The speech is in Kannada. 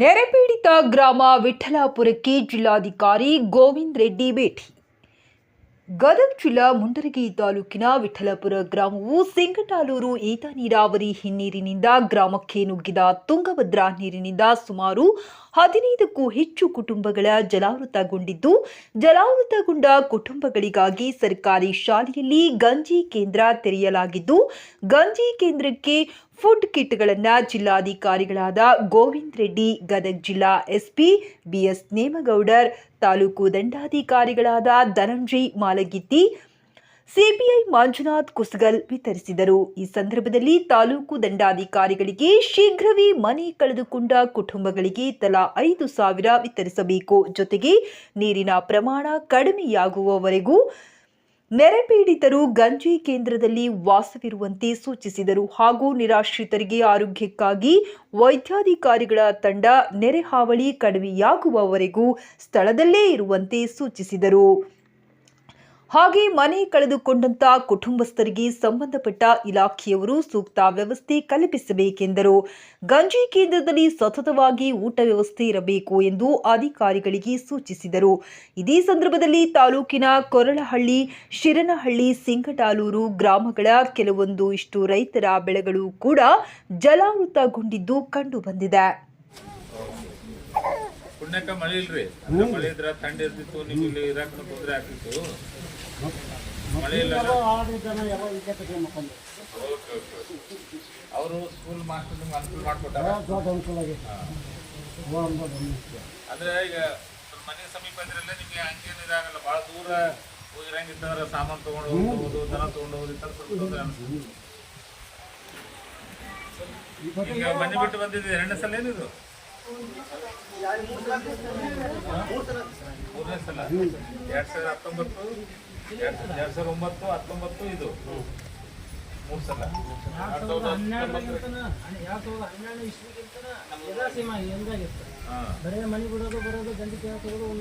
ನೆರೆಪೀಡಿತ ಗ್ರಾಮ ವಿಠಲಾಪುರಕ್ಕೆ ಜಿಲ್ಲಾಧಿಕಾರಿ ಗೋವಿಂದ್ ರೆಡ್ಡಿ ಭೇಟಿ. ಗದಗ ಜಿಲ್ಲಾ ಮುಂಡರಗಿ ತಾಲೂಕಿನ ವಿಠಲಪುರ ಗ್ರಾಮವು ಸಿಂಗಟಾಲೂರು ಏತ ನೀರಾವರಿ ಹಿನ್ನೀರಿನಿಂದ ಗ್ರಾಮಕ್ಕೆ ನುಗ್ಗಿದ ತುಂಗಭದ್ರಾ ನೀರಿನಿಂದ ಸುಮಾರು ಹದಿನೈದಕ್ಕೂ ಹೆಚ್ಚು ಕುಟುಂಬಗಳ ಜಲಾವೃತಗೊಂಡಿದ್ದು, ಜಲಾವೃತಗೊಂಡ ಕುಟುಂಬಗಳಿಗಾಗಿ ಸರ್ಕಾರಿ ಶಾಲೆಯಲ್ಲಿ ಗಂಜಿ ಕೇಂದ್ರ ತೆರೆಯಲಾಗಿದ್ದು, ಗಂಜಿ ಕೇಂದ್ರಕ್ಕೆ ಫುಡ್ ಕಿಟ್ಗಳನ್ನು ಜಿಲ್ಲಾಧಿಕಾರಿಗಳಾದ ಗೋವಿಂದ್ ರೆಡ್ಡಿ, ಗದಗ್ ಜಿಲ್ಲಾ ಎಸ್ಪಿ ಬಿಎಸ್ ನೇಮಗೌಡರ್, ತಾಲೂಕು ದಂಡಾಧಿಕಾರಿಗಳಾದ ಧನಂಜಯ್ ಮಾಲಗಿತ್ತಿ, ಸಿಪಿಐ ಮಂಜುನಾಥ್ ಕುಸ್ಗಲ್ ವಿತರಿಸಿದರು. ಈ ಸಂದರ್ಭದಲ್ಲಿ ತಾಲೂಕು ದಂಡಾಧಿಕಾರಿಗಳಿಗೆ ಶೀಘ್ರವೇ ಮನೆ ಕಳೆದುಕೊಂಡ ಕುಟುಂಬಗಳಿಗೆ ತಲಾ ಐದು ಸಾವಿರ ವಿತರಿಸಬೇಕು. ಜೊತೆಗೆ ನೀರಿನ ಪ್ರಮಾಣ ಕಡಿಮೆಯಾಗುವವರೆಗೂ ನೆರೆಪೀಡಿತರು ಗಂಜಿ ಕೇಂದ್ರದಲ್ಲಿ ವಾಸವಿರುವಂತೆ ಸೂಚಿಸಿದರು ಹಾಗೂ ನಿರಾಶ್ರಿತರಿಗೆ ಆರೋಗ್ಯಕ್ಕಾಗಿ ವೈದ್ಯಾಧಿಕಾರಿಗಳ ತಂಡ ನೆರೆ ಹಾವಳಿ ಕಡಿಮೆಯಾಗುವವರೆಗೂ ಸ್ಥಳದಲ್ಲೇ ಇರುವಂತೆ ಸೂಚಿಸಿದರು. ಹಾಗೆ ಮನೆ ಕಳೆದುಕೊಂಡಂತ ಕುಟುಂಬಸ್ಥರಿಗೆ ಸಂಬಂಧಪಟ್ಟ ಇಲಾಖೆಯವರು ಸೂಕ್ತ ವ್ಯವಸ್ಥೆ ಕಲ್ಪಿಸಬೇಕೆಂದರು. ಗಂಜಿ ಕೇಂದ್ರದಲ್ಲಿ ಸತತವಾಗಿ ಊಟ ವ್ಯವಸ್ಥೆ ಇರಬೇಕು ಎಂದು ಅಧಿಕಾರಿಗಳಿಗೆ ಸೂಚಿಸಿದರು. ಇದೇ ಸಂದರ್ಭದಲ್ಲಿ ತಾಲೂಕಿನ ಕೊರಳಹಳ್ಳಿ, ಶಿರನಹಳ್ಳಿ, ಸಿಂಗಟಾಲೂರು ಗ್ರಾಮಗಳ ಕೆಲವೊಂದು ಇಷ್ಟು ರೈತರ ಬೆಳೆಗಳು ಕೂಡ ಜಲಾವೃತಗೊಂಡಿದ್ದು ಕಂಡುಬಂದಿದೆ. ಮಳೆ ಇಲ್ರಿ. ಮಳೆ ಇದ್ರ ತಂಡ ಇರ್ತಿತ್ತು ನೀವು ಇಲ್ಲಿ ತೊಂದ್ರೆ ಆಗ್ತಿತ್ತು. ಅವರು ಸ್ಕೂಲ್ ಮಾಸ್ಟರ್ ಅನುಕೂಲ ಮಾಡ್ಕೊಟ್ಟಾರ? ದೊಡ್ಡ ಅನುಕೂಲ ಆಗೈತೆ ಅಂದ್ರೆ ಈಗ ಮನೆ ಸಮೀಪ ಇದ್ರಲ್ಲ ನಿಮ್ಗೆ ಹಂಗೇನು ಇದಾಗಲ್ಲ ಭಾಳ ದೂರ ಹೋಗಿರಂಗಿತ್ತಂದ್ರೆ ಸಾಮಾನು ತೊಗೊಂಡು ಹೋಗ್ಬೋದು ದನ ತಗೊಂಡು ಸ್ವಲ್ಪ ತೊಂದರೆ ಅನ್ಸುತ್ತೆ. ಈಗ ಮನೆ ಬಿಟ್ಟು ಬಂದಿದ್ದೆ ಎರಡನೇ ಸಲ ಏನಿದು? ಮೂರನೇ ಸಲ? ಎರಡ್ ಸಾವಿರದ ಹತ್ತೊಂಬತ್ತು? ಎರಡ್ ಸಾವಿರದ ಒಂಬತ್ತು ಹತ್ತೊಂಬತ್ತು ಇದು. ಮೂರು ಸಲ. ಎರಡ್ ಸಾವಿರದ ಹತ್ತೊಂಬತ್ತು. ಎರಡು ಸಾವಿರದ ಹನ್ನೆರಡು ಇಸ್ವಿಗಿಂತನ ಎಲ್ಲ ಸೀಮಾ ಹೆಂಗಾಗಿತ್ತು ಹಾ. ಬರೇ ಮನೆ ಬಿಡೋದು ಬರೋದು ಗಂಡಿ ಕೇಳೋದು ತಗೋದು